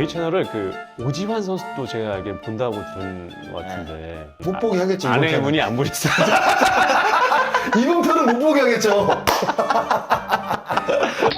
저희 채널을 그 오지환 선수도 제가 알기엔 본다고 들은 것 같은데 못 보게 하겠지. 아, 이번 아내 분이 안 보셨어요. 편은. 이번 편은 못 보게 하겠죠.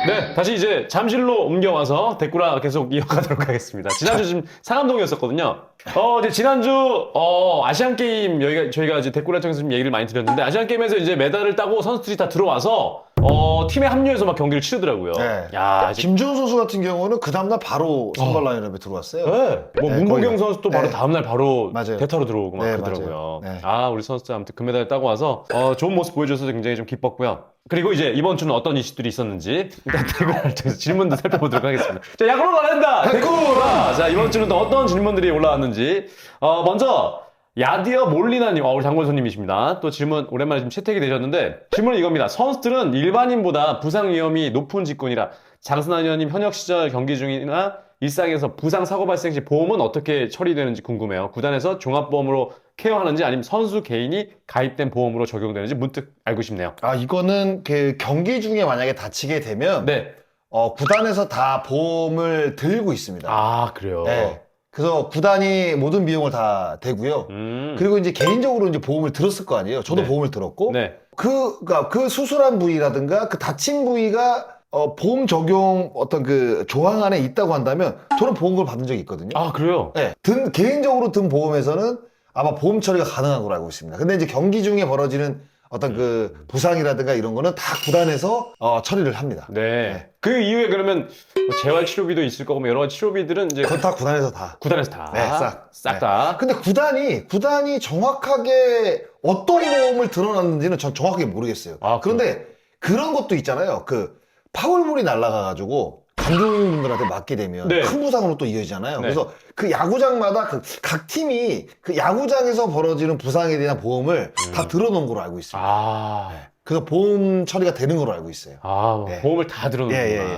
네, 다시 이제 잠실로 옮겨와서 댓글화 계속 이어가도록 하겠습니다. 지난주 지금 상암동이었었거든요. 어, 이제 지난주, 어, 아시안게임, 여기가, 저희가 이제 댓글화 통해서 좀 얘기를 많이 드렸는데, 아시안게임에서 이제 메달을 따고 선수들이 다 들어와서, 어, 팀에 합류해서 막 경기를 치르더라고요. 네. 야, 이제 김준호 선수 같은 경우는 그 다음날 바로 선발 라인업에 들어왔어요. 네. 뭐 네, 문보경 거의- 선수도 바로 네. 다음날 바로 맞아요. 대타로 들어오고 막 네, 그러더라고요. 맞아요. 네. 아 우리 선수들 아무튼 금메달 따고 와서 어, 좋은 모습 보여줘서 굉장히 좀 기뻤고요. 그리고 이제 이번 주는 어떤 이슈들이 있었는지 일단 댓글 통해서 질문도 살펴보도록 하겠습니다. 자 야구로 가는다 댓글아. 자 이번 주는 또 어떤 질문들이 올라왔는지 어, 먼저. 야디어 몰리나님, 어, 우리 장권선님이십니다. 또 질문 오랜만에 좀 채택이 되셨는데 질문은 이겁니다. 선수들은 일반인보다 부상 위험이 높은 직군이라 장순환 의원님 현역 시절 경기 중이나 일상에서 부상 사고 발생 시 보험은 어떻게 처리되는지 궁금해요. 구단에서 종합보험으로 케어하는지 아니면 선수 개인이 가입된 보험으로 적용되는지 문득 알고 싶네요. 아, 이거는 그 경기 중에 만약에 다치게 되면 네. 어, 구단에서 다 보험을 들고 있습니다. 아 그래요. 네. 그래서 구단이 모든 비용을 다 대고요. 음. 그리고 이제 개인적으로 이제 보험을 들었을 거 아니에요. 저도 네. 보험을 들었고 네. 그, 그니까 그 수술한 부위라든가 그 다친 부위가 어, 보험 적용 어떤 그 조항 안에 있다고 한다면 저는 보험을 받은 적이 있거든요. 아 그래요. 네. 든, 개인적으로 든 보험에서는 아마 보험 처리가 가능한 걸로 알고 있습니다. 근데 이제 경기 중에 벌어지는 어떤 그 부상이라든가 이런 거는 다 구단에서 어, 처리를 합니다. 네. 네. 그 이후에 그러면 뭐 재활 치료비도 있을 거고 뭐 여러 가지 치료비들은 이제 그건 다 구단에서 다. 구단에서 다. 네, 싹. 싹 네. 다. 근데 구단이 구단이 정확하게 어떤 보험을 들어놨는지는 전 정확하게 모르겠어요. 아, 그런데 그런 것도 있잖아요. 그 파울볼이 날아가가지고 감독님들한테 맞게 되면 네. 큰 부상으로 또 이어지잖아요. 네. 그래서 그 야구장마다 그 각 팀이 그 야구장에서 벌어지는 부상에 대한 보험을 다 들어놓은 걸로 알고 있습니다. 음. 아. 그래서 보험 처리가 되는 걸로 알고 있어요. 아, 네. 보험을 다 들어놓는구나. 예, 예, 예.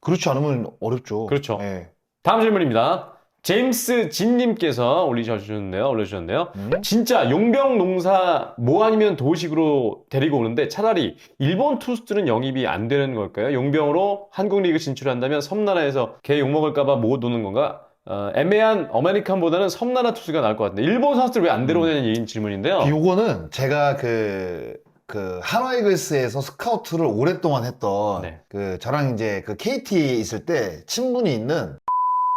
그렇지 않으면 어렵죠. 그렇죠. 예. 다음 질문입니다. 제임스 진님께서 올리셔주셨는데요. 올려주셨는데요. 음? 진짜 용병 농사 뭐 아니면 도식으로 데리고 오는데 차라리 일본 투수들은 영입이 안 되는 걸까요? 용병으로 한국 리그 진출한다면 섬나라에서 개 욕먹을까봐 못 오는 건가? 어, 애매한 어메리칸보다는 섬나라 투수가 나을 것 같은데 일본 선수들 왜 안 데려오냐는 이 질문인데요. 요거는 제가 그, 그, 한화이글스에서 스카우트를 오랫동안 했던, 네. 그, 저랑 이제 그 KT에 있을 때 친분이 있는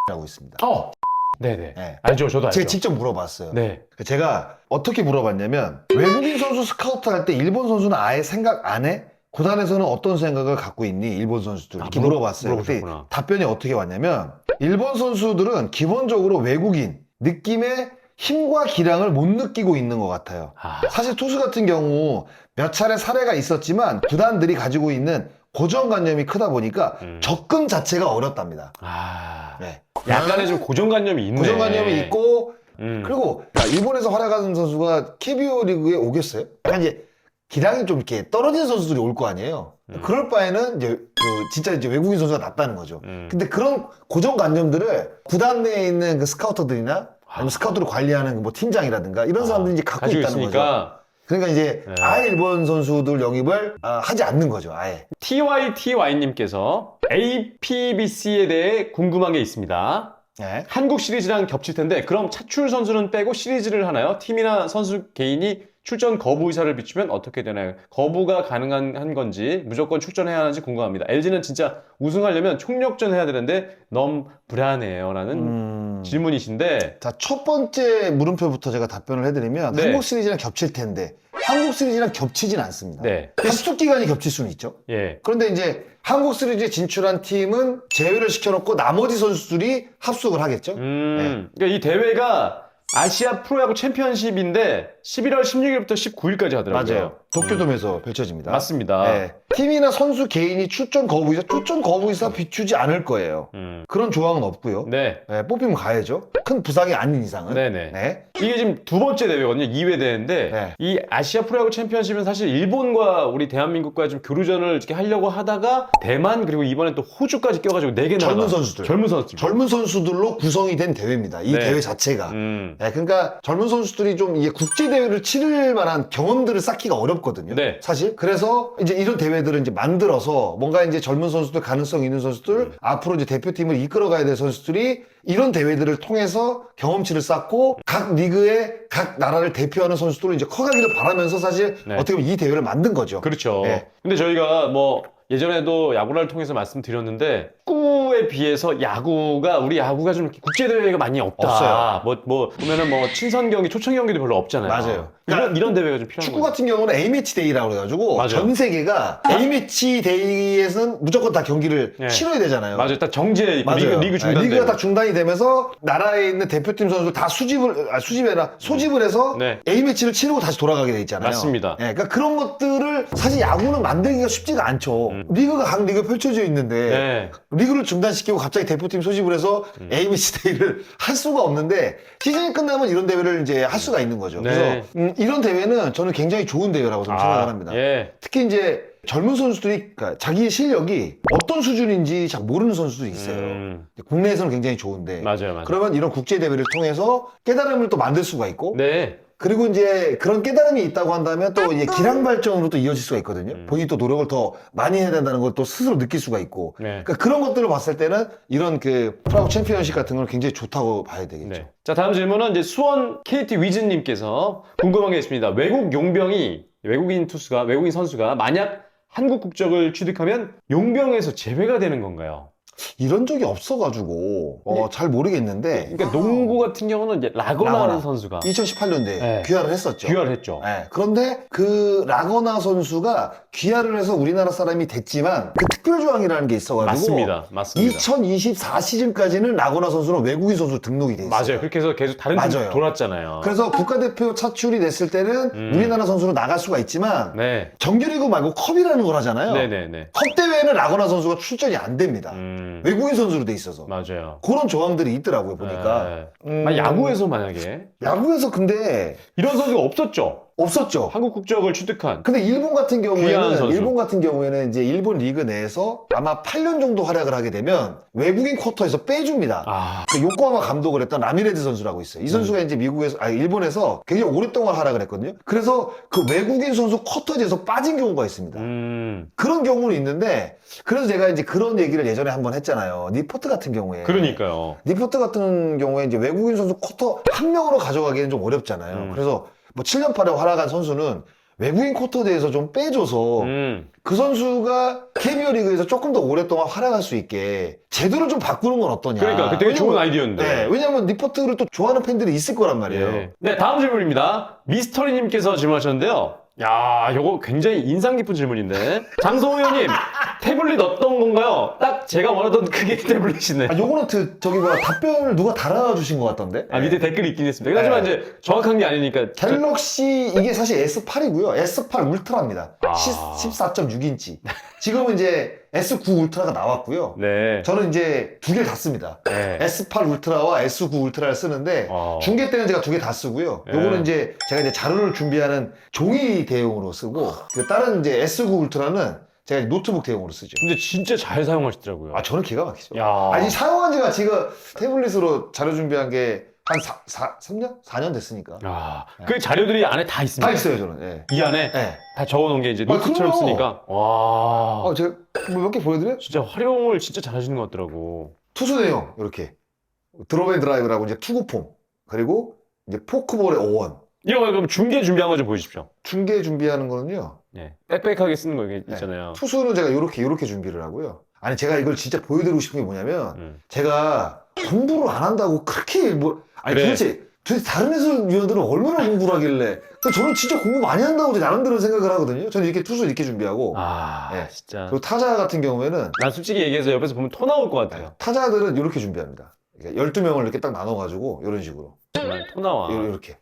라고 있습니다. 어, 네네. 네. 알죠, 저도 알죠. 제가 직접 물어봤어요. 네. 제가 어떻게 물어봤냐면, 외국인 선수 스카우트 할 때 일본 선수는 아예 생각 안 해? 구단에서는 어떤 생각을 갖고 있니? 일본 선수들. 아, 이렇게 물어- 물어봤어요. 그때 물어보셨구나. 답변이 어떻게 왔냐면, 일본 선수들은 기본적으로 외국인, 느낌의 힘과 기량을 못 느끼고 있는 것 같아요. 아, 사실 투수 같은 경우 몇 차례 사례가 있었지만 구단들이 가지고 있는 고정관념이 크다 보니까 음. 접근 자체가 어렵답니다. 아, 네. 약간의 좀 고정관념이 있네. 고정관념이 있고 음. 그리고 야, 일본에서 활약하는 선수가 KBO 리그에 오겠어요? 약간 이제 기량이 좀 이렇게 떨어진 선수들이 올 거 아니에요. 음. 그럴 바에는 이제 그 진짜 이제 외국인 선수가 낫다는 거죠. 음. 근데 그런 고정관념들을 구단 내에 있는 그 스카우터들이나 아니면 스카우트를 관리하는 그뭐 팀장이라든가 이런 사람들이 이제 갖고 아, 있다는 거죠. 있으니까 그러니까 이제 네. 아예 일본 선수들 영입을 아, 하지 않는 거죠. 아예. TYTY님께서 APBC에 대해 궁금한 게 있습니다. 네. 한국 시리즈랑 겹칠 텐데 그럼 차출 선수는 빼고 시리즈를 하나요? 팀이나 선수 개인이 출전 거부 의사를 비추면 어떻게 되나요? 거부가 가능한 한 건지 무조건 출전해야 하는지 궁금합니다. LG는 진짜 우승하려면 총력전 해야 되는데 너무 불안해요라는 음. 질문이신데 자, 첫 번째 물음표부터 제가 답변을 해드리면 네. 한국 시리즈랑 겹칠 텐데 한국 시리즈랑 겹치진 않습니다. 네. 합숙 기간이 겹칠 수는 있죠. 예. 그런데 이제 한국 시리즈에 진출한 팀은 제외를 시켜놓고 나머지 선수들이 합숙을 하겠죠. 음, 그러니까 이 대회가 아시아 프로야구 챔피언십인데 11월 16일부터 19일까지 하더라고요. 맞아요. 도쿄돔에서 펼쳐집니다. 맞습니다. 네. 팀이나 선수 개인이 출전 거부 의사, 출전 거부 의사 비추지 않을 거예요. 음. 그런 조항은 없고요. 네. 네, 뽑히면 가야죠. 큰 부상이 아닌 이상은. 네네. 네. 이게 지금 두 번째 대회거든요. 2회 대회인데 네. 이 아시아 프로야구 챔피언십은 사실 일본과 우리 대한민국과 좀 교류전을 이렇게 하려고 하다가 대만 그리고 이번엔 또 호주까지 껴가지고 네개 나라 젊은 선수들. 젊은 선수들 젊은 선수들로 구성이 된 대회입니다. 이 네. 대회 자체가. 음. 네, 그러니까 젊은 선수들이 좀 이게 국제 대회 를 치를 만한 경험들을 쌓기가 어렵거든요. 네. 사실. 그래서 이제 이런 대회들을 이제 만들어서 뭔가 이제 젊은 선수들, 가능성 있는 선수들, 음. 앞으로 이제 대표팀을 이끌어가야 될 선수들이 이런 대회들을 통해서 경험치를 쌓고 각 리그의 각 나라를 대표하는 선수들로 이제 커가기를 바라면서 사실 네. 어떻게 보면 이 대회를 만든 거죠. 그렇죠. 네. 근데 저희가 뭐 예전에도 야구를 통해서 말씀드렸는데 축구에 비해서 야구가 우리 야구가 좀 이렇게 국제 대회가 많이 없다. 없어요. 뭐 뭐 보면은 뭐 친선 경기, 초청 경기도 별로 없잖아요. 맞아요. 이런 이런 대회가 좀 필요한 축구 거예요. 같은 경우는 A매치 데이라고 그래가지고 맞아요. 전 세계가 A매치 데이에서는 무조건 다 경기를 네. 치러야 되잖아요. 맞아요. 딱 정지해 있고 리그, 리그 중단. 리그가 다 중단이 되면서 나라에 있는 대표팀 선수들 다 수집을 아, 수집이 아니라 소집을 해서 네. A 매치를 치르고 다시 돌아가게 돼 있잖아요. 맞습니다. 예, 그러니까 그런 것들을 사실 야구는 만들기가 쉽지가 않죠. 리그가 각 리그 펼쳐져 있는데 음. 네. 리그를 중단시키고 갑자기 대표팀 소집을 해서 음. A 매치 대회를 할 수가 없는데 시즌이 끝나면 이런 대회를 이제 할 수가 있는 거죠. 네. 그래서 음, 이런 대회는 저는 굉장히 좋은 대회라고 저는 생각을 합니다. 예. 특히 이제 젊은 선수들이 그러니까 자기의 실력이 어떤 수준인지 잘 모르는 선수들이 있어요. 음, 국내에서는 굉장히 좋은데 맞아요, 맞아요. 그러면 이런 국제 대회를 통해서 깨달음을 또 만들 수가 있고 네. 그리고 이제 그런 깨달음이 있다고 한다면 또 이제 기량 발전으로 또 이어질 수가 있거든요. 음. 본인이 또 노력을 더 많이 해야 된다는 걸 또 스스로 느낄 수가 있고 네. 그러니까 그런 것들을 봤을 때는 이런 그 프라우 챔피언십 같은 건 굉장히 좋다고 봐야 되겠죠. 네. 자, 다음 질문은 이제 수원 KT 위즈님께서 궁금한 게 있습니다. 외국 용병이, 외국인 투수가, 외국인 선수가 만약 한국 국적을 취득하면 용병에서 제외가 되는 건가요? 이런 적이 없어가지고 어, 잘 모르겠는데 그러니까 농구 같은 경우는 이제 라거나 라거나. 선수가 2018년도에 네. 귀화를 했었죠. 귀화를 했죠. 네, 그런데 그 라거나 선수가 귀화를 해서 우리나라 사람이 됐지만 그 특별 조항이라는 게 있어가지고 맞습니다. 맞습니다. 2024 시즌까지는 라거나 선수는 외국인 선수 등록이 돼 있어요. 맞아요. 그렇게 해서 계속 다른 팀 맞아요. 돌았잖아요. 그래서 국가대표 차출이 됐을 때는 음. 우리나라 선수로 나갈 수가 있지만 네. 정규리그 말고 컵이라는 걸 하잖아요. 네네네. 컵 대회는 라거나 선수가 출전이 안 됩니다. 음, 외국인 선수로 돼 있어서 맞아요. 그런 조항들이 있더라고요 보니까. 네. 음, 만약 야구에서 만약에 야구에서 근데 이런 선수가 없었죠. 없었죠. 한국 국적을 취득한. 근데 일본 같은 귀한 경우에는 선수. 일본 같은 경우에는 이제 일본 리그 내에서 아마 8년 정도 활약을 하게 되면 외국인 쿼터에서 빼줍니다. 아, 그 요코하마 감독을 했던 라미레즈 선수라고 있어요. 이 선수가 이제 미국에서 아 일본에서 굉장히 오랫동안 활약을 했거든요. 그래서 그 외국인 선수 쿼터제에서 빠진 경우가 있습니다. 음, 그런 경우는 있는데 그래서 제가 이제 그런 얘기를 예전에 한번 했잖아요. 니포트 같은 경우에 그러니까요. 니포트 같은 경우에 이제 외국인 선수 쿼터 한 명으로 가져가기에는 좀 어렵잖아요. 음. 그래서 뭐 7년 8년 활약한 선수는 외국인 쿼터 대에서 좀 빼줘서 음, 그 선수가 KBO 리그에서 조금 더 오랫동안 활약할 수 있게 제도를 좀 바꾸는 건 어떠냐. 그러니까 그 되게 좋은 아이디어인데. 네, 왜냐면 니포트를 또 좋아하는 팬들이 있을 거란 말이에요. 예. 네, 다음 질문입니다. 미스터리님께서 질문하셨는데요. 야, 요거 굉장히 인상 깊은 질문인데. 장성호 의원님, 태블릿 어떤 건가요? 딱 제가 원하던 크기의 태블릿이네. 아, 요거는 그, 저기 뭐야 답변을 누가 달아주신 것 같던데? 아, 밑에 댓글이 있긴 했습니다. 하지만 네. 이제 정확한 게 아니니까. 갤럭시 이게 사실 S8이고요. S8 울트라입니다. 아. 14.6인치. 지금은 이제 S9 울트라가 나왔고요. 네. 저는 이제 두 개 다 씁니다. 네. S8 울트라와 S9 울트라를 쓰는데 어. 중계 때는 제가 두 개 다 쓰고요. 네. 요거는 이제 제가 이제 자료를 준비하는 종이 대용으로 쓰고 그 다른 이제 S9 울트라는 제가 노트북 대용으로 쓰죠. 근데 진짜 잘 사용하시더라고요. 아 저는 기가 막히죠. 야. 아니 사용한 지가 지금 태블릿으로 자료 준비한 게 한 4, 4, 3년? 4년 됐으니까. 야, 그 자료들이 안에 다 있습니다. 다 있어요 저는. 예. 이 안에 네. 다 적어놓은 게 이제 아, 노트처럼 그럼요. 쓰니까. 와. 어, 제가 뭐몇 개 보여드려요? 진짜 활용을 진짜 잘하시는 것 같더라고. 투수 내용 이렇게 드롭앤 드라이브라고 이제 투구폼 그리고 이제 포크볼의 오원 이런 거 그럼 중계 준비한 거 좀 보여주십시오. 중계 준비하는 거는요 예. 빽빽하게 쓰는 거 이게 네. 있잖아요. 투수는 제가 이렇게 이렇게 준비를 하고요 아니 제가 이걸 진짜 보여드리고 싶은 게 뭐냐면 음. 제가 공부를 안 한다고 그렇게 뭐 아니 그래. 도대체 도대체 다른 해설위원들은 얼마나 공부를 하길래 근데 저는 진짜 공부 많이 한다고 제 나름대로 생각을 하거든요 저는 이렇게 투수 이렇게 준비하고 아, 네. 진짜. 그리고 타자 같은 경우에는 난 솔직히 얘기해서 옆에서 보면 토 나올 것 같아요. 타자들은 이렇게 준비합니다 그러니까 12명을 이렇게 딱 나눠 가지고 이런 식으로 정말 토 나와. 이렇게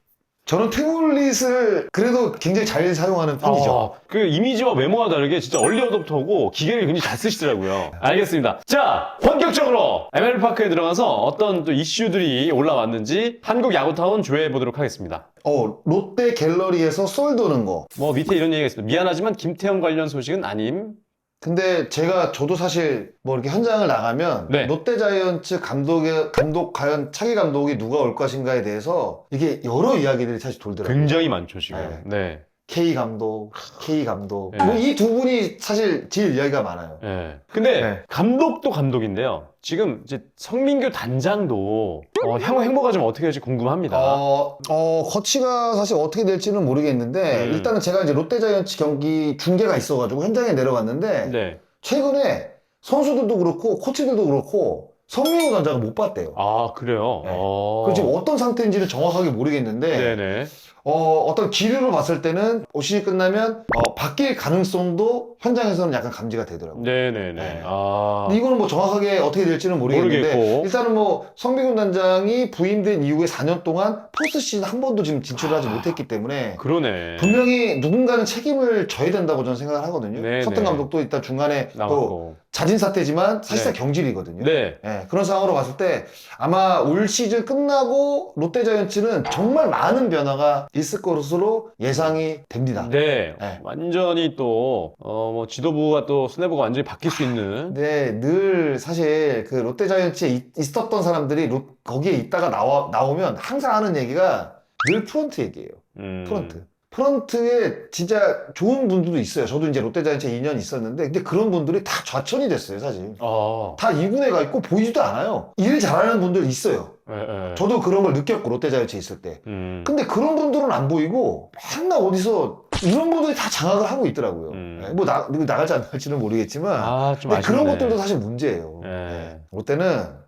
저는 태블릿을 그래도 굉장히 잘 사용하는 편이죠. 아, 그 이미지와 외모와 다르게 진짜 얼리 어답터고 기계를 굉장히 잘 쓰시더라고요. 알겠습니다. 자, 본격적으로 ML 파크에 들어가서 어떤 또 이슈들이 올라왔는지 한국 야구타운 조회해 보도록 하겠습니다. 어, 롯데 갤러리에서 썰 도는 거. 뭐 밑에 이런 얘기가 있습니다. 미안하지만 김태형 관련 소식은 아님. 근데 제가 저도 사실 뭐 이렇게 현장을 나가면 네. 롯데자이언츠 감독의 감독 과연 차기 감독이 누가 올 것인가에 대해서 이게 여러 이야기들이 사실 돌더라고요. 굉장히 많죠 지금. 네. K 감독, K 감독. 네. 뭐이두 분이 사실 제일 이야기가 많아요. 네. 근데 네. 감독도 감독인데요. 지금 이제 성민규 단장도 어, 향후 행보가 좀 어떻게 될지 궁금합니다. 어, 어, 거치가 사실 어떻게 될지는 모르겠는데 음. 일단은 제가 이제 롯데 자이언츠 경기 중계가 있어가지고 현장에 내려갔는데 네. 최근에 선수들도 그렇고 코치들도 그렇고 성민호 단장을 못 봤대요. 아 그래요. 네. 어. 그 지금 어떤 상태인지를 정확하게 모르겠는데 네네. 어, 어떤 기류로 봤을 때는 올 시즌 끝나면 어, 바뀔 가능성도 현장에서는 약간 감지가 되더라고요. 네네네. 네. 아. 근데 이거는 뭐 정확하게 어떻게 될지는 모르겠는데 모르겠고. 일단은 뭐 성빈군 단장이 부임된 이후에 4년 동안 포스트 시즌 한 번도 지금 진출하지 아. 못했기 때문에 그러네. 분명히 누군가는 책임을 져야 된다고 저는 생각을 하거든요. 네, 서튼 네. 감독도 일단 중간에 또 나왔고. 자진 사퇴지만 사실상 네. 경질이거든요. 네. 예, 그런 상황으로 봤을 때 아마 올 시즌 끝나고 롯데자이언츠는 정말 많은 변화가 있을 것으로 예상이 됩니다. 네. 네. 완전히 또, 어, 뭐, 지도부가 또 수뇌부가 완전히 바뀔 수 있는. 근데 늘 사실 그 롯데 자이언츠에 있- 있었던 사람들이 롯- 거기에 있다가 나와, 나오면 항상 하는 얘기가 늘 프런트 얘기예요. 음. 프런트. 프런트에 진짜 좋은 분들도 있어요. 저도 이제 롯데자이언츠에 2년 있었는데 근데 그런 분들이 다 좌천이 됐어요, 사실. 아. 다 2군에 가 있고 보이지도 않아요. 일 잘하는 분들 있어요. 예, 예. 저도 그런 걸 느꼈고 롯데자이언츠에 있을 때. 음. 근데 그런 분들은 안 보이고 맨날 어디서 이런 분들이 다 장악을 하고 있더라고요. 음. 네, 뭐 나, 나갈지 안 나갈지는 모르겠지만 아, 좀 근데 아쉽네. 그런 것들도 사실 문제예요. 네. 네. 롯데는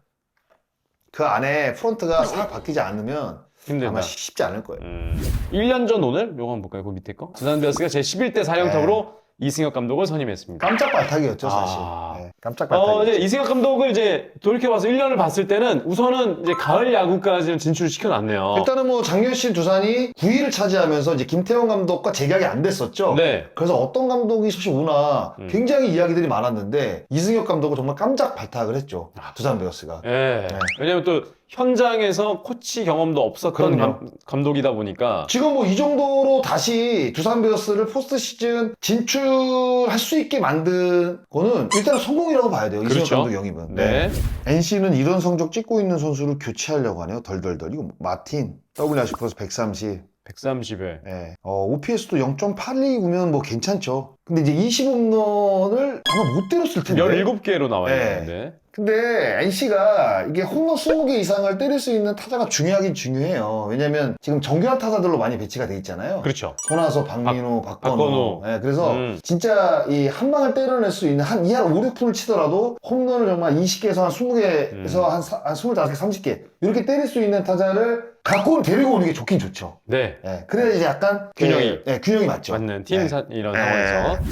그 안에 프런트가 싹 바뀌지 않으면 힘들다. 아마 쉽지 않을 거예요. 음. 1년 전 오늘 요거 한번 볼까요? 그 밑에 거. 두산 베어스가 제 11대 4연탑으로 이승엽 감독을 선임했습니다. 깜짝 발탁이었죠, 사실. 아. 네, 깜짝 발탁. 어, 이제 이승엽 감독을 이제 돌이켜봐서 1년을 봤을 때는 우선은 이제 가을 야구까지는 진출을 시켜놨네요. 일단은 뭐 작년 시즌 두산이 9위를 차지하면서 이제 김태형 감독과 재계약이 안 됐었죠. 네. 그래서 어떤 감독이 사실 오나 음. 굉장히 이야기들이 많았는데 이승엽 감독은 정말 깜짝 발탁을 했죠. 아. 두산 베어스가. 예. 네. 왜냐면 또 현장에서 코치 경험도 없었던 그럼요. 감, 감독이다 보니까 지금 뭐 이 정도로 다시 두산 베어스를 포스트 시즌 진출할 수 있게 만든 거는 일단은 성공이라고 봐야 돼요. 이승엽 그렇죠. 감독 영입은. 네. NC는 이런 성적 찍고 있는 선수를 교체하려고 하네요. 덜덜덜. 이거 마틴. WRC 플러스 130. 130회. 예. 어, OPS도 0.82구면 뭐 괜찮죠. 근데 이제 20홈런을 아마 못 때렸을 텐데. 17개로 나와 네. 근데 NC가 이게 홈런 20개 이상을 때릴 수 있는 타자가 중요하긴 중요해요. 왜냐면 지금 정교한 타자들로 많이 배치가 돼 있잖아요. 그렇죠. 손아섭, 박민호, 박건우. 박건우. 예, 그래서 음. 진짜 이 한 방을 때려낼 수 있는 한 2할 5, 6푼을 치더라도 홈런을 정말 20개에서 한 20개에서 음. 한, 사- 한 25개, 30개 이렇게 때릴 수 있는 타자를 갖고 데리고 오는 게 좋긴 좋죠. 네. 예, 그래야 이제 약간 균형이. 예, 예, 균형이 맞죠. 맞는 팀 네. 사, 이런 네. 상황에서.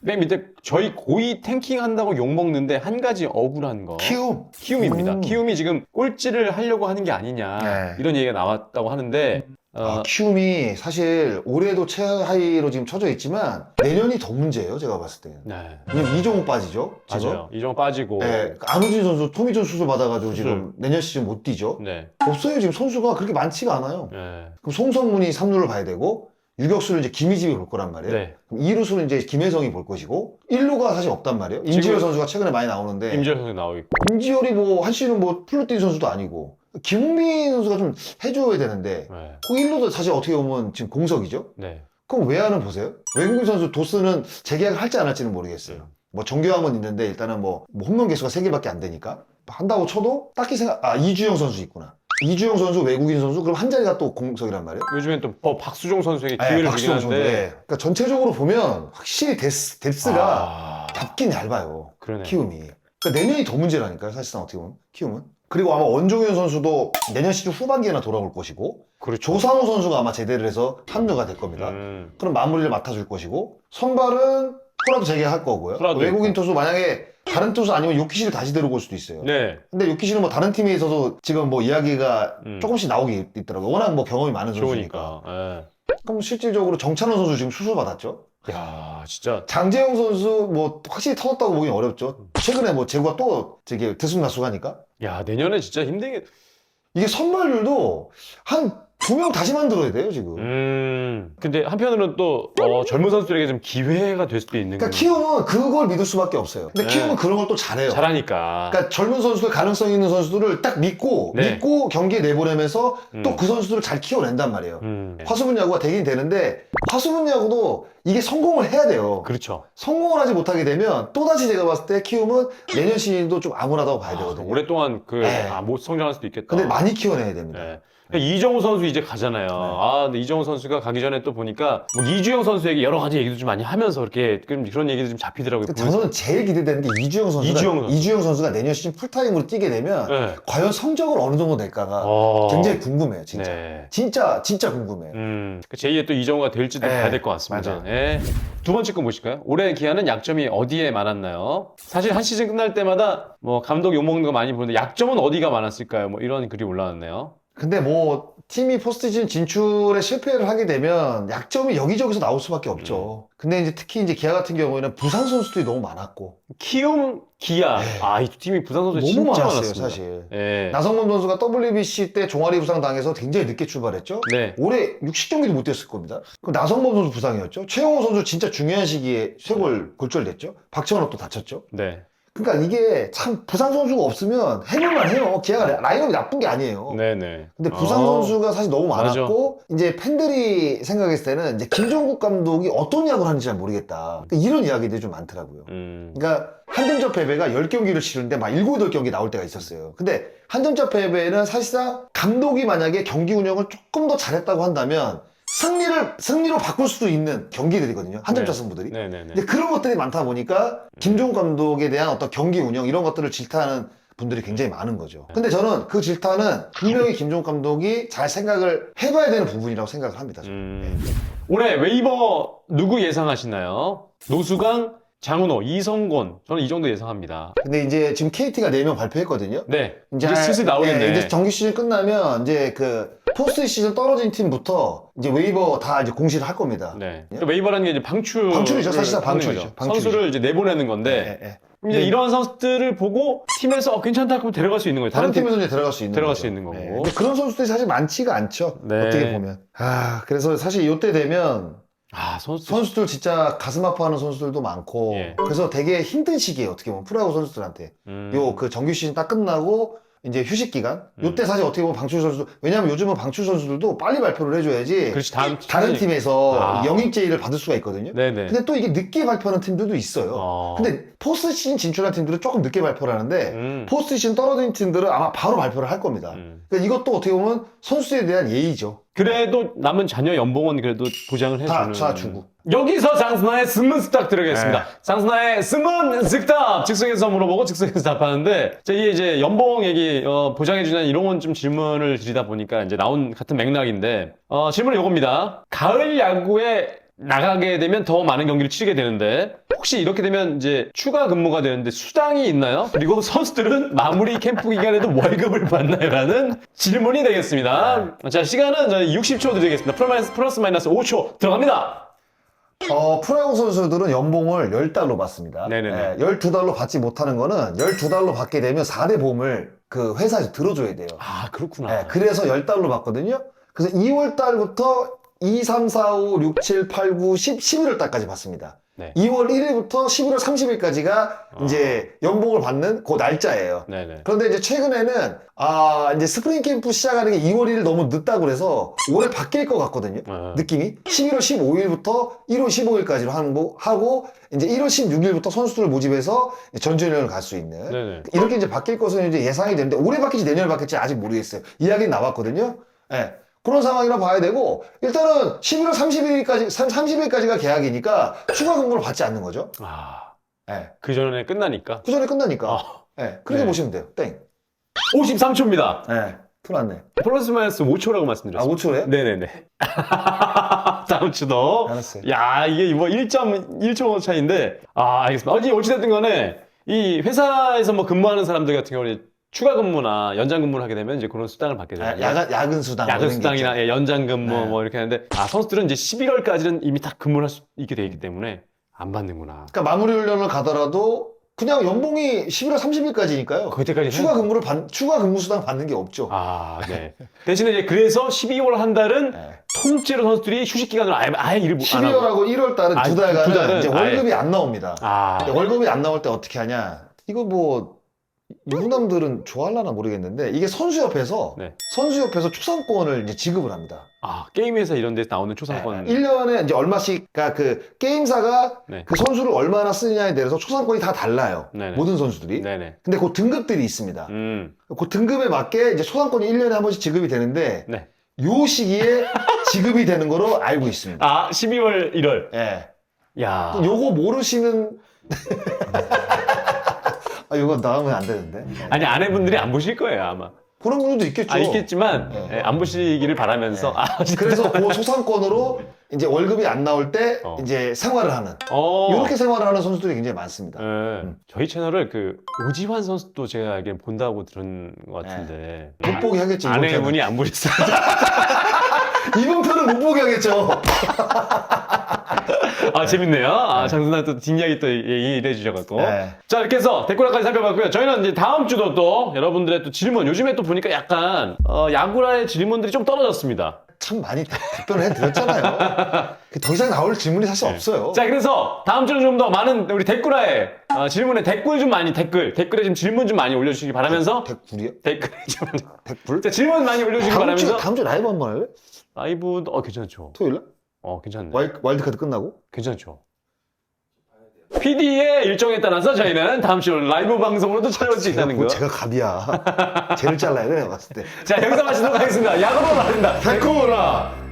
맨 밑에 저희 고위 탱킹 한다고 욕먹는데 한 가지 억울한 거. 키움. 키움입니다. 음. 키움이 지금 꼴찌를 하려고 하는 게 아니냐. 네. 이런 얘기가 나왔다고 하는데. 어, 아, 키움이 사실 올해도 최하위로 지금 쳐져 있지만 내년이 더 문제예요. 제가 봤을 때는. 네. 왜냐면 이종호 빠지죠. 지금. 맞아요. 이정 빠지고. 예, 안우진 선수 토미존 수술 받아가지고 지금. 내년 시즌 못 뛰죠. 네. 없어요. 지금 선수가 그렇게 많지가 않아요. 네. 그럼 송성문이 3루를 봐야 되고 유격수를 이제 김희집이 볼 거란 말이에요. 네. 그럼 2루수는 이제 김혜성이 볼 것이고 1루가 사실 없단 말이에요. 임지열 지금- 선수가 최근에 많이 나오는데 임지열 선수 나오고 있고. 임지열이 뭐 한시는 뭐 풀로 뛴 선수도 아니고 김민 선수가 좀 해줘야 되는데 네. 그 1루도 사실 어떻게 보면 지금 공석이죠. 네. 그럼 왜 하는 보세요? 외국인 선수 도스는 재계약을 할지 안 할지는 모르겠어요. 음. 뭐 정교함은 있는데 일단은 뭐, 뭐 홈런 개수가 3개밖에 안 되니까 한다고 쳐도 딱히 생각 아 이주영 선수 있구나. 이주영 선수 외국인 선수 그럼 한 자리가 또 공석이란 말이에요. 요즘엔 또 어, 박수종 선수에게 네, 기회를 주긴 박수영 선수. 네. 그러니까 전체적으로 보면 확실히 데스, 뎁스가 아, 얇긴 얇아요. 그러네. 키움이. 그러니까 내년이 더 문제라니까요. 사실상 어떻게 보면 키움은. 그리고 아마 원종현 선수도 내년 시즌 후반기에나 돌아올 것이고 그렇죠. 조상우 선수가 아마 제대를 해서 합류가 될 겁니다. 음, 그럼 마무리를 맡아줄 것이고 선발은 프라도 재개할 거고요. 프라도 외국인. 투수 만약에 다른 투수 아니면 요키시를 다시 데리고 올 수도 있어요. 네. 근데 요키시는 뭐 다른 팀에 있어서 지금 뭐 이야기가 음. 조금씩 나오기 있더라고요. 워낙 뭐 경험이 많은 선수니까. 좋으니까. 예. 그럼 실질적으로 정찬원 선수 지금 수술 받았죠. 야, 진짜. 장재영 선수 뭐 확실히 터졌다고 보기는 어렵죠. 최근에 뭐 제구가 또 되게 들쑥날쑥하니까 야, 내년에 진짜 힘들게. 이게 선발률도 한 두 명 다시 만들어야 돼요 지금. 음. 근데 한편으로는 또 어, 젊은 선수들에게 좀 기회가 될 수도 있는 그러니까 거예요. 키움은 그걸 믿을 수밖에 없어요. 근데 네. 키움은 그런 걸 또 잘해요. 잘하니까. 그러니까 젊은 선수들 가능성 있는 선수들을 딱 믿고 네. 믿고 경기에 내보내면서 음. 또그 선수들을 잘 키워낸단 말이에요. 음. 화수분 야구가 되긴 되는데 화수분 야구도 이게 성공을 해야 돼요. 그렇죠. 성공을 하지 못하게 되면 또다시 제가 봤을 때 키움은 내년 시즌도 좀 암울하다고 봐야 아, 되거든요. 오랫동안 그, 네. 아, 못 성장할 수도 있겠다. 근데 많이 키워내야 됩니다. 네. 그러니까 이정우 선수 이제 가잖아요. 아, 근데 이정우 선수가 가기 전에 또 보니까 뭐 이주영 선수에게 여러 가지 얘기도 좀 많이 하면서 이렇게 그런 그런 얘기도 좀 잡히더라고요. 근데 저는 제일 기대되는 게 이주영 선수가 이주영 선수. 이주영 선수 가 내년 시즌 풀타임으로 뛰게 되면 네. 과연 성적을 어느 정도 낼까가 어. 굉장히 궁금해요, 진짜. 네. 진짜 진짜 궁금해요. 음, 그 제2의 또 이정우가 될지도 네, 봐야 될 것 같습니다. 맞아요. 네. 두 번째 거 보실까요? 올해 기아는 약점이 어디에 많았나요? 사실 한 시즌 끝날 때마다 뭐 감독 욕먹는 거 많이 보는데 약점은 어디가 많았을까요? 뭐 이런 글이 올라왔네요. 근데 뭐 팀이 포스트시즌 진출에 실패를 하게 되면 약점이 여기저기서 나올 수밖에 없죠. 음. 근데 이제 특히 이제 기아 같은 경우에는 부상 선수들이 너무 많았고 키움, 기아. 네. 아, 이두 팀이 부상 선수 너무 진짜 많았어요, 많았습니다. 사실. 예. 나성범 선수가 WBC 때 종아리 부상 당해서 굉장히 늦게 출발했죠. 네. 올해 60경기도 못 뛰었을 겁니다. 그 나성범 선수 부상이었죠. 최용호 선수 진짜 중요한 시기에 쇄골 골절됐죠. 박찬호 또 다쳤죠. 네. 그러니까 이게 참 부상 선수가 없으면 해볼만 해요. 기아가 라인업이 나쁜 게 아니에요. 네네. 근데 부상 어. 선수가 사실 너무. 많았고 이제 팬들이 생각했을 때는 이제 김종국 감독이 어떤 야구를 하는지 잘 모르겠다. 그러니까 이런 이야기들이 좀 많더라고요. 음. 그러니까 한점적 패배가 10경기를 치르는데 막 7, 8경기 나올 때가 있었어요. 근데 한점적 패배는 사실상 감독이 만약에 경기 운영을 조금 더 잘했다고 한다면 승리를 승리로 바꿀 수도 있는 경기들이거든요. 한점적 네. 승부들이. 네네네. 근데 그런 것들이 많다 보니까 김종국 감독에 대한 어떤 경기 운영 이런 것들을 질타하는 분들이 굉장히 많은 거죠. 근데 저는 그 질타는 분명히 김종국 감독이 잘 생각을 해봐야 되는 부분이라고 생각을 합니다. 저는. 음. 올해 웨이버 누구 예상하시나요? 노수강, 장은호, 이성곤. 저는 이 정도 예상합니다. 근데 이제 지금 KT가 4명 발표했거든요. 네. 이제 슬슬 나오겠네. 예, 이제 정규 시즌 끝나면 이제 그 포스트 시즌 떨어진 팀부터 이제 웨이버 다 이제 공시를 할 겁니다. 네. 또 웨이버라는 게 이제 방출. 방출이죠. 사실상 방출이죠. 방출이죠. 선수를 이제 내보내는 건데. 예, 예. 그럼 이제 네. 이런 선수들을 보고 팀에서 어, 괜찮다 하면 데려갈 수 있는 거예요. 다른 다른 팀. 팀에서 이제 들어갈 수 있는 들어갈 거죠. 수 있는 거고. 예. 근데 그런 선수들이 사실 많지가 않죠. 네. 어떻게 보면. 아, 그래서 사실 이때 되면 아, 선수. 선수들 진짜 가슴 아파하는 선수들도 많고 예. 그래서 되게 힘든 시기예요. 어떻게 보면 프로야구 선수들한테. 음. 요 그 정규 시즌 딱 끝나고 이제 휴식 기간. 요때 사실 어떻게 보면 방출 선수 왜냐면 요즘은 방출 선수들도 빨리 발표를 해줘야지 그렇지, 다음 다른 팀이- 팀에서 아. 영입 제의를 받을 수가 있거든요. 네네. 근데 또 이게 늦게 발표하는 팀들도 있어요. 어. 근데 포스트 시즌 진출한 팀들은 조금 늦게 발표를 하는데 음. 포스트 시즌 떨어진 팀들은 아마 바로 발표를 할 겁니다. 음. 그러니까 이것도 어떻게 보면 선수에 대한 예의죠. 그래도 남은 자녀 연봉은 그래도 보장을 해주는. 다, 다 주고. 여기서 장순아의 승문 스탁 들어가겠습니다. 네. 장순아의 승문 스탁 즉석에서 물어보고 즉석에서 답하는데 자, 이게 이제 연봉 얘기 어, 보장해주는 이런 건 좀 질문을 드리다 보니까 이제 나온 같은 맥락인데 어, 질문은 이겁니다. 가을 야구에 나가게 되면 더 많은 경기를 치르게 되는데 혹시 이렇게 되면 이제 추가 근무가 되는데 수당이 있나요? 그리고 선수들은 마무리 캠프 기간에도 월급을 받나요? 라는 질문이 되겠습니다. 자 시간은 저희 60초 드리겠습니다. 플러스, 플러스 마이너스 5초 들어갑니다. 어, 프로야구 선수들은 연봉을 10달러 받습니다. 네네네. 12달러 받지 못하는 거는 12달러 받게 되면 4대 보험을 그 회사에서 들어줘야 돼요. 아 그렇구나. 네, 그래서 10달러 받거든요. 그래서 2월 달부터 2, 3, 4, 5, 6, 7, 8, 9, 10, 11월 달까지 받습니다. 네. 2월 1일부터 11월 30일까지가 이제 연봉을 받는 그 날짜예요. 네네. 그런데 이제 최근에는 아 이제 스프링 캠프 시작하는 게 2월 1일 너무 늦다고 그래서 올해 바뀔 것 같거든요. 어. 느낌이 11월 15일부터 1월 15일까지로 하고 하고 이제 1월 16일부터 선수들을 모집해서 전주훈련을 갈 수 있는 네네. 이렇게 이제 바뀔 것은 이제 예상이 되는데 올해 바뀔지 내년에 바뀔지 아직 모르겠어요. 이야기는 나왔거든요. 예. 그런 상황이라 봐야 되고 일단은 11월 30일까지 30일까지가 계약이니까 추가 근무를 받지 않는 거죠. 아, 예. 그 전에 끝나니까. 그 전에 끝나니까. 아, 예. 그렇게 네. 보시면 돼요. 땡. 53초입니다. 예. 풀었네. 플러스 마이너스 5초라고 아, 말씀드렸습니다. 5초래요? 네네네. 다음 주도. 알았어요. 야, 이게 뭐 1.1초 차인데. 아, 알겠습니다. 어찌, 어찌됐든 간에, 이 회사에서 뭐 근무하는 사람들 같은 경우는 추가 근무나 연장 근무를 하게 되면 이제 그런 수당을 받게 아, 되죠. 야간, 야근 수당. 야근 이런 게 수당이나. 예, 연장 근무 네. 뭐 이렇게 하는데, 아, 선수들은 이제 11월까지는 이미 다 근무를 할 수 있게 돼 있기 때문에 안 받는구나. 그러니까 마무리 훈련을 가더라도 그냥 연봉이 11월 30일까지니까요. 그때까지 추가 해야- 근무를 받, 추가 근무 수당 받는 게 없죠. 아, 네. 대신에 이제 그래서 12월 한 달은 네. 통째로 선수들이 휴식 기간을 아예, 아예 일을 못- 안 하고. 12월하고 1월 달은 아, 두두 달간은 달은 이제 월급이 안 나옵니다. 아, 근데 월급이 안 나올 때 어떻게 하냐? 이거 뭐 유부남들은 좋아할라나 모르겠는데 이게 선수협에서 네. 선수협에서 초상권을 이제 지급을 합니다. 아, 게임에서 이런 데서 나오는 초상권. 1년에 이제 얼마씩 그러니까 그 게임사가 네. 그 선수를 얼마나 쓰느냐에 대해서 초상권이 다 달라요. 네네. 모든 선수들이. 네네. 근데 그 등급들이 있습니다. 음, 그 등급에 맞게 이제 초상권이 1년에 한 번씩 지급이 되는데 네. 요 시기에 지급이 되는 거로 알고 있습니다. 아, 12월 1월. 예. 야. 요거 모르시는 아, 이거 나가면 안 되는데. 아니, 아내분들이 안 보실 거예요, 아마. 그런 분들도 있겠죠. 아, 있겠지만, 네. 예, 안 보시기를 바라면서. 네. 아, 진짜. 그래서 그 소상권으로 이제 월급이 안 나올 때 어. 이제 생활을 하는 어. 이렇게 생활을 하는 선수들이 굉장히 많습니다. 예. 저희 채널을 그 오지환 선수도 제가 알기엔 본다고 들은 것 같은데 못 보게 하겠지. 이번 아내분이 안 보셨어요. 이번 편은 못 보게 하겠죠. 아 재밌네요. 아 장순환 또 뒷이야기 또 얘기를 해주셔갖고. 네. 자 이렇게 해서 댓글까지 살펴봤고요. 저희는 이제 다음 주도 또 여러분들의 또 질문 요즘에 또 보니까 약간 어, 야구라의 질문들이 좀 떨어졌습니다. 참 많이 다- 답변을 해드렸잖아요. 그더 이상 나올 질문이 사실 없어요. 자 그래서 다음 주는 좀 더 많은 우리 댓글화에 어, 질문에 댓글 좀 많이 댓글 댓글에 좀 질문 좀 많이 올려주시기 바라면서 백불이요? 댓글에 좀 백불? 자, 질문 많이 올려주시기 다음 바라면서 주 다음 주 라이브 한번 할래? 라이브 어 괜찮죠. 토요일 날? 어 괜찮네. 와일, 와일드카드 끝나고? 괜찮죠. PD의 일정에 따라서 저희는 다음 주 라이브 방송으로도 촬영할 수 있다는 뭐 거. 제가 갑이야. 쟤를 잘라야 돼, 내가 봤을 때. 자, 여기서 마치도록 하겠습니다. 야구로 나린다. 백호라!